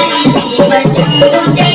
மணி